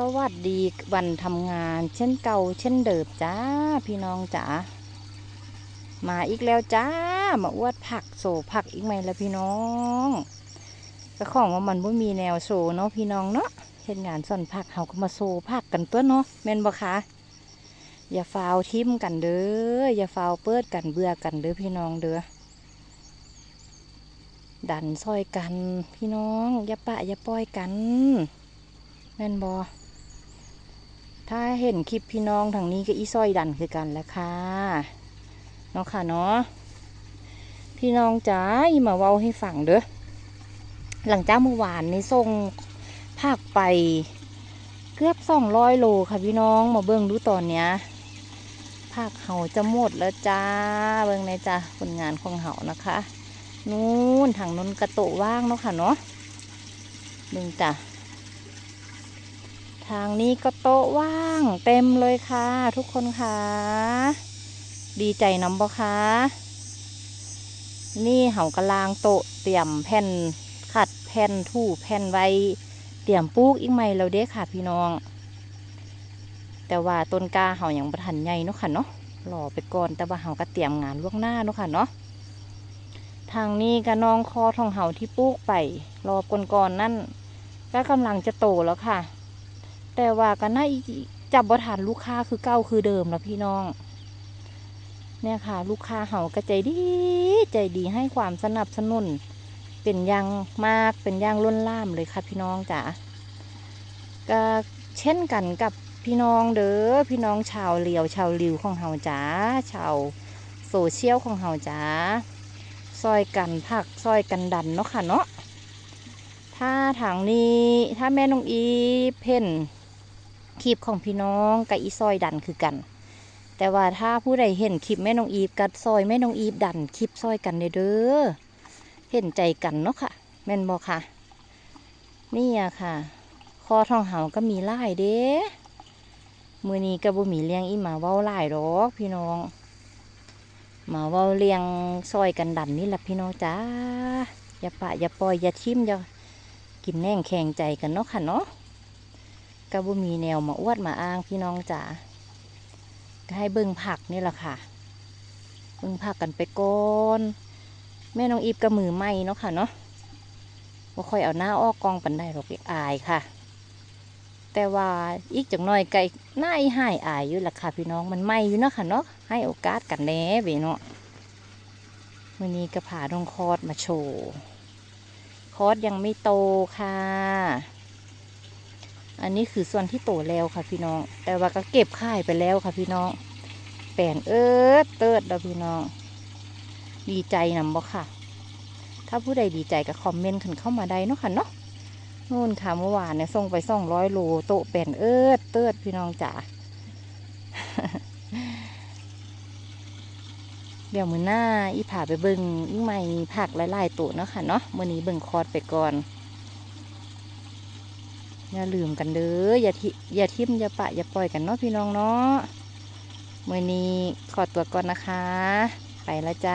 สวัสดีวันทำงานเช่นเก่าเช่นเดิมจ้าพี่น้องจ๋ามาอีกแล้วจ้ามาอวดผักโซผักอีกไหมละพี่น้องก็ของว่ามันบ่มีแนวโซเนาะพี่น้องเนาะเห็นงานส่อนผักเฮาก็มาโซผักกันตัวเนาะแม่นบ่คะอย่าฟาวทิมกันเด้ออย่าฟาวเปิดกันเบื่อกันเด้อพี่น้องเด้อดันซอยกันพี่น้องอย่าปะอย่าปล่อยกันแม่นบอ ถ้าเห็นคลิปพี่น้องทางนี้ก็อีซอยดันคือกันแหล้วค่ะเนาะค่ะเนาะพี่น้องจ๋าอีมาเว้าให้ฟังเด้อหลังจากเมื่อวานนี้ส่งภาคไปเกือบสองร้อยโลค่ะพี่น้องมาเบิ่งดูตอนเนี้ยภาคเห่าจะหมดแล้วจ้าเบิ่งในจ้าผลงานของเห่านะคะ นู่นทางนนกระโตะว่างเนาะค่ะเนาะเบิ่งจ้า ทางนี้ก็โต๊ะว่างเต็มเลยค่ะ ทุกคนค่ะ ดีใจน้ำบ่คะนี่เหากระลางโต๊ะเตรียมแผ่นขัดแผ่นทู่แผ่นไว้เตรียมปลูกอีกไหมเราเด้ค่ะพี่น้อง แต่ว่าต้นกาเฮาอย่างประทันใหญ่เนาะค่ะเนาะรอไปก่อนแต่ว่าเฮาก็เตรียมงานล่วงหน้าเนาะค่ะเนาะทางนี้ก็น้องคอทองเฮาที่ปลูกไปรอบก่อนๆนั่นก็กำลังจะโตแล้วค่ะ แต่ว่าก็น่าจับบทานลูกค้าคือเก้าคือเดิมแล้วพี่น้อง เนี่ยค่ะ ลูกค้าเขาก็ใจดี ใจดีให้ความสนับสนุน เป็นอยังมากเป็นอยังล้นล่ามเลยค่ะพี่น้องจ๋าก็เช่นกันกับพี่น้องเด้อพี่น้องชาวเลียวชาวลิวของเฮาจ๋าชาวโซเชียลของเฮาจ๋าซอยกันผักซอยกันดันเนาะค่ะเนาะถ้าทางนี้ถ้าแม่น้องอีเพ่น คลิปของพี่น้องกับอีซอยดันคือกัน แต่ว่าถ้าผู้ใดเห็นคลิปแม่น้องอีฟกับซอยแม่น้องอีฟดันคลิปซอยกันเด้อเห็นใจกันเนาะค่ะ แม่นบอกค่ะ นี่อะค่ะ คอทองเหาก็มีไล่เด้มือนี้ก็บ่มีเลี้ยงอีหมาเว้าไล่ดอกพี่น้องหมาเว้าเลี้ยงซอยกันดันนี่แหละพี่น้องจ้าอย่าปะอย่าปล่อยอย่าทิมอย่ากินแน่งแข่งใจกันเนาะค่ะเนาะ ก็บ่มีแนวมาอวดมาอ้างพี่น้องจ๋าก็ให้เบิ่งผักนี่แหละค่ะ เบิ่งผักกันไปก่อนแม่น้องอีฟก็มือไหมเนาะค่ะเนาะบ่ค่อยเอาหน้าอ้อกองปันได้หรอกอายค่ะ แต่ว่าอีกจังหน่อยไก่หน้าอีหายอายอยู่ล่ะค่ะพี่น้องมันไหมอยู่เนาะค่ะเนาะให้โอกาสกันแน่เวเนาะวันนี้ก็พาน้องคอดมาโชว์ คอดยังไม่โตค่ะ อันนี้คือส่วนที่โตแล้วค่ะพี่น้อง แต่ว่าก็เก็บค่ายไปแล้วค่ะพี่น้อง แปลนเอิดเติร์ดเราพี่น้อง ดีใจนำบ่ค่ะ ถ้าผู้ใดดีใจก็คอมเมนต์ขึ้นเข้ามาได้เนาะค่ะเนาะนู่นค่ะเมื่อวานเนี่ยส่งไปส่องร้อยโลโตแปลนเอิดเติร์ดพี่น้องจ๋าเดี๋ยวมือหน้าอีผ่าไปเบิงอีใหม่ผักหลายๆตัวเนาะค่ะเนาะมื่อนี้เบิงคอร์ดไปก่อน อย่าลืมกันเด้ออย่าทิอย่าทิมอย่าปะอย่าปล่อยกันเนาะพี่น้องเนาะมื่อนี้ขอตัวก่อนนะคะ ไปแล้วจ้า